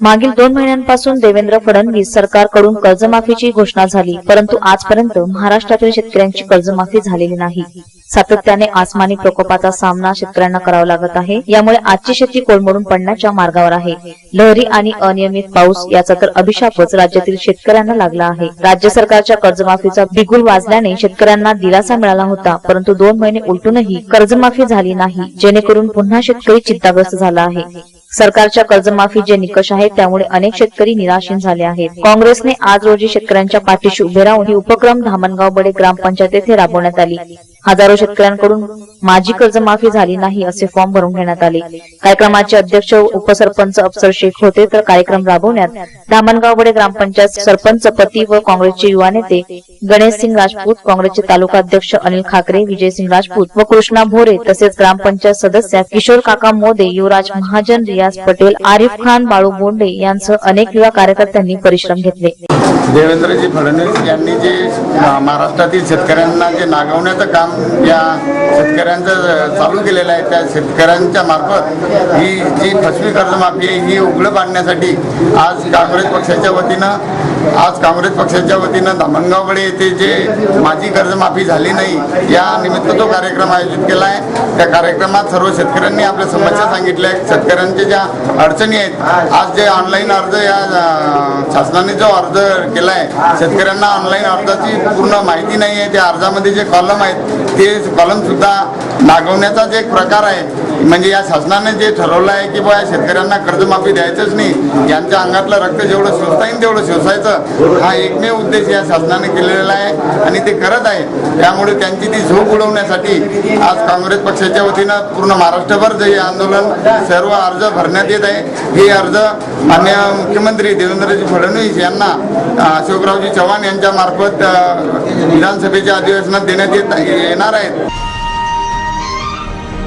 मागील दोन महिन्यांपासून देवेंद्र फडणवीस सरकारकडून कर्जमाफीची घोषणा झाली परंतु आजपर्यंत महाराष्ट्रातील शेतकऱ्यांची कर्जमाफी झालेली नाही. सातत्याने आसमानी प्रकोपाचा सामना शेतकऱ्यांना करावा लागत आहे यामुळे आजची शेती कोलमडून पडण्याच्या मार्गावर आहे. लहरी आणि अनियमित पाऊस याचा तर अभिशापच राज्यातील शेतकऱ्यांना लागला आहे. राज्य सरकारच्या कर्जमाफीचा बिगुल वाजल्याने शेतकऱ्यांना दिलासा मिळाला होता परंतु दोन महिने उलटूनही कर्जमाफी झाली नाही जेणेकरून पुन्हा शेतकरी चिंताग्रस्त झाला आहे. सरकारच्या कर्जमाफी जे निकष आहेत त्यामुळे अनेक शेतकरी निराशीन झाले आहेत. काँग्रेसने आज रोजी शेतकऱ्यांच्या पाठीशी उभे राहून ही उपक्रम धामणगाव बडे ग्रामपंचायत येथे राबवण्यात आली. हजारो शेतकऱ्यांकडून माझी कर्जमाफी झाली नाही असे फॉर्म भरून घेण्यात आले. कार्यक्रमाचे अध्यक्ष उपसरपंच अफसर शेख होते तर कार्यक्रम राबवण्यात धामणगाव वडे ग्रामपंचायत सरपंच पती व काँग्रेसचे युवा नेते गणेश सिंग राजपूत काँग्रेसचे तालुका अध्यक्ष अनिल खाकरे विजयसिंग राजपूत व कृष्णा भोरे तसेच ग्रामपंचायत सदस्य किशोर काका मोदे युवराज महाजन रियाज पटेल आरिफ खान बाळू बोंडे यांसह अनेक युवा कार्यकर्त्यांनी परिश्रम घेतले. देवेंद्रजी फडणवीस यांनी जे महाराष्ट्रातील शेतकऱ्यांना जे नागवण्याचं काम या शेतकऱ्यांचं चालू केलेलं आहे त्या शेतकऱ्यांच्या मार्फत ही जी फसवी कर्जमाफी आहे ही उघडं पाडण्यासाठी आज काँग्रेस पक्षाच्या वतीनं आज काँग्रेस पक्षाच्या वतीनं धामणगावकडे येथे जे माझी कर्जमाफी झाली नाही या निमित्त तो कार्यक्रम आयोजित केला आहे. त्या कार्यक्रमात सर्व शेतकऱ्यांनी आपल्या समस्या सांगितल्या आहेत. शेतकऱ्यांच्या ज्या अडचणी आहेत आज जे ऑनलाईन अर्ज या शासनाने जो अर्ज केला आहे शेतकऱ्यांना ऑनलाईन अर्जाची पूर्ण माहिती नाही आहे. त्या अर्जामध्ये जे कॉलम आहेत ते कॉलमसुद्धा मागवण्याचा नागवण्याचाच एक प्रकार आहे म्हणजे या शासनाने जे ठरवलं आहे की बा या शेतकऱ्यांना कर्जमाफी द्यायचंच नाही. यांच्या अंगातलं रक्त जेवढं शोषता येईल तेवढं शोषायचं हा एकमेव उद्देश या शासनाने केलेला आहे आणि ते करत आहे. त्यामुळे त्यांची ती झोप उडवण्यासाठी आज काँग्रेस पक्षाच्या वतीनं पूर्ण महाराष्ट्रभर जे आंदोलन सर्व अर्ज भरण्यात येत आहे. हे अर्ज मान्य मुख्यमंत्री देवेंद्रजी फडणवीस यांना अशोकरावजी चव्हाण यांच्या मार्फत विधानसभेच्या अधिवेशनात देण्यात येत येणार आहेत.